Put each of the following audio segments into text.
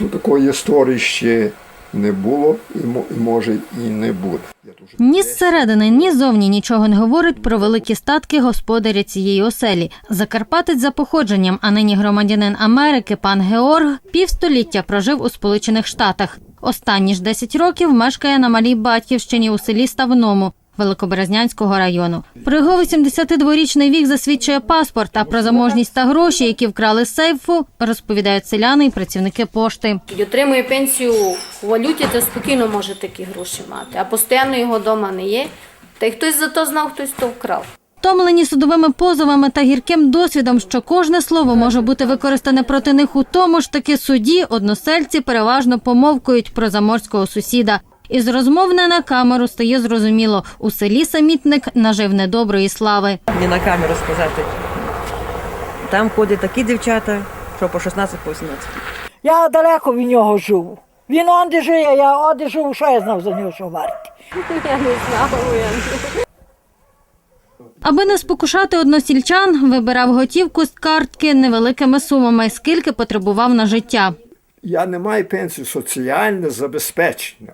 То такої історії ще не було і, мо- може і не буде. Ні зсередини, ні зовні нічого не говорить про великі статки господаря цієї оселі. Закарпатець за походженням, а нині громадянин Америки, пан Георг, півстоліття прожив у Сполучених Штатах. Останні ж 10 років мешкає на малій батьківщині у селі Ставному. Великоберезнянського району про його 82-річний вік засвідчує паспорт. А про заможність та гроші, які вкрали з сейфу, розповідають селяни і працівники пошти. І отримує пенсію у валюті, то спокійно може такі гроші мати. А постійно його вдома не є. Та й хтось за то знав, хтось то вкрав. Втомлені судовими позовами та гірким досвідом, що кожне слово може бути використане проти них у тому ж таки суді, односельці переважно помовкують про заморського сусіда. Із розмов не на камеру стає зрозуміло, у селі самітник нажив недоброї слави. не на камеру сказати. Там ходять такі дівчата, що по 16 по 18. Я далеко від нього живу. Він онде жиє, я онде живу, що я знав за нього, що варті. Я не знала, я Аби не спокушати односільчан, вибирав готівку з картки невеликими сумами, скільки потребував на життя. Я не маю пенсії соціальне забезпечення.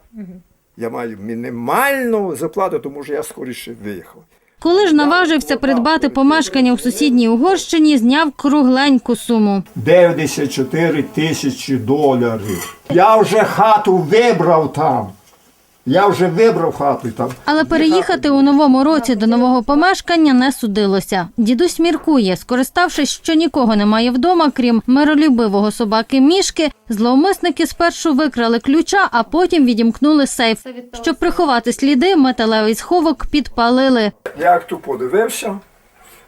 Я маю мінімальну заплату, тому що я скоріше виїхав. Коли ж наважився придбати помешкання у сусідній Угорщині, зняв кругленьку суму. 94 тисячі доларів. Я вже хату вибрав там. Я вже вибрав хату там. Але переїхати у новому році до нового помешкання не судилося. Дідусь міркує, скориставшись, що нікого немає вдома, крім миролюбивого собаки мішки, зловмисники спершу викрали ключа, а потім відімкнули сейф. Щоб приховати сліди, металевий сховок підпалили. Я як тут подивився,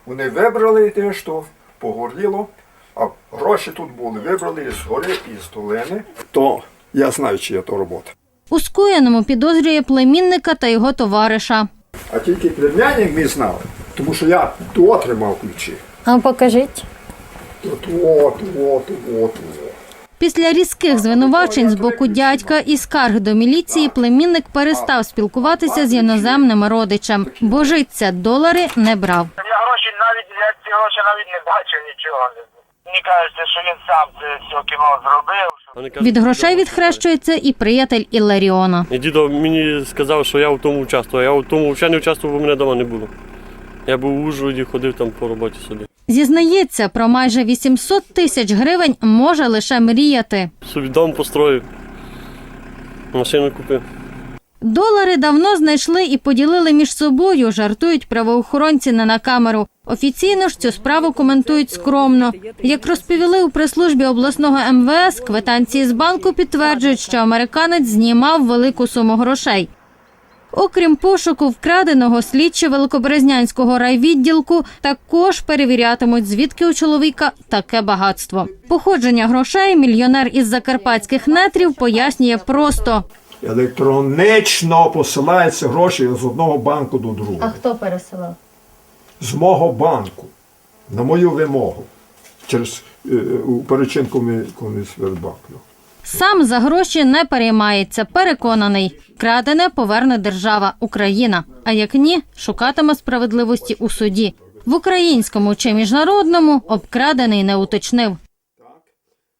вони вибрали те, що погоріло, а гроші тут були, вибрали із гори, із долини. То я знаю, чия то робота. У скоєному підозрює племінника та його товариша. А тільки племянник ми знали, тому що я то отримав ключі. А покажіть. От, от, от, от, от. Після різких звинувачень з боку дядька і скарг до міліції племінник перестав спілкуватися з іноземним родичем. Божиться долари не брав. Я гроші навіть я ці гроші навіть не бачив нічого. Мені кажеться, що він сам це все кіно зробив. Від грошей відхрещується і приятель Іларіона. І дідо мені сказав, що я в тому участвую. Я в тому взагалі не участвував, бо мене вдома не було. Я був у Ужгороді, ходив там по роботі собі. Зізнається, про майже 800 тисяч гривень може лише мріяти. Собі дом построїв, машину купив. Долари давно знайшли і поділили між собою, жартують правоохоронці не на камеру. Офіційно ж цю справу коментують скромно. Як розповіли у прес-службі обласного МВС, квитанції з банку підтверджують, що американець знімав велику суму грошей. Окрім пошуку вкраденого, слідчі Великоберезнянського райвідділку також перевірятимуть, звідки у чоловіка таке багатство. Походження грошей мільйонер із закарпатських нетрів пояснює просто. Електронично посилаються гроші з одного банку до другого. А хто пересилав? З мого банку, на мою вимогу, через е, перечинку ми комусь вербаклю. Сам за гроші не переймається. Переконаний, крадене поверне держава Україна. А як ні, шукатиме справедливості у суді. В українському чи міжнародному обкрадений не уточнив.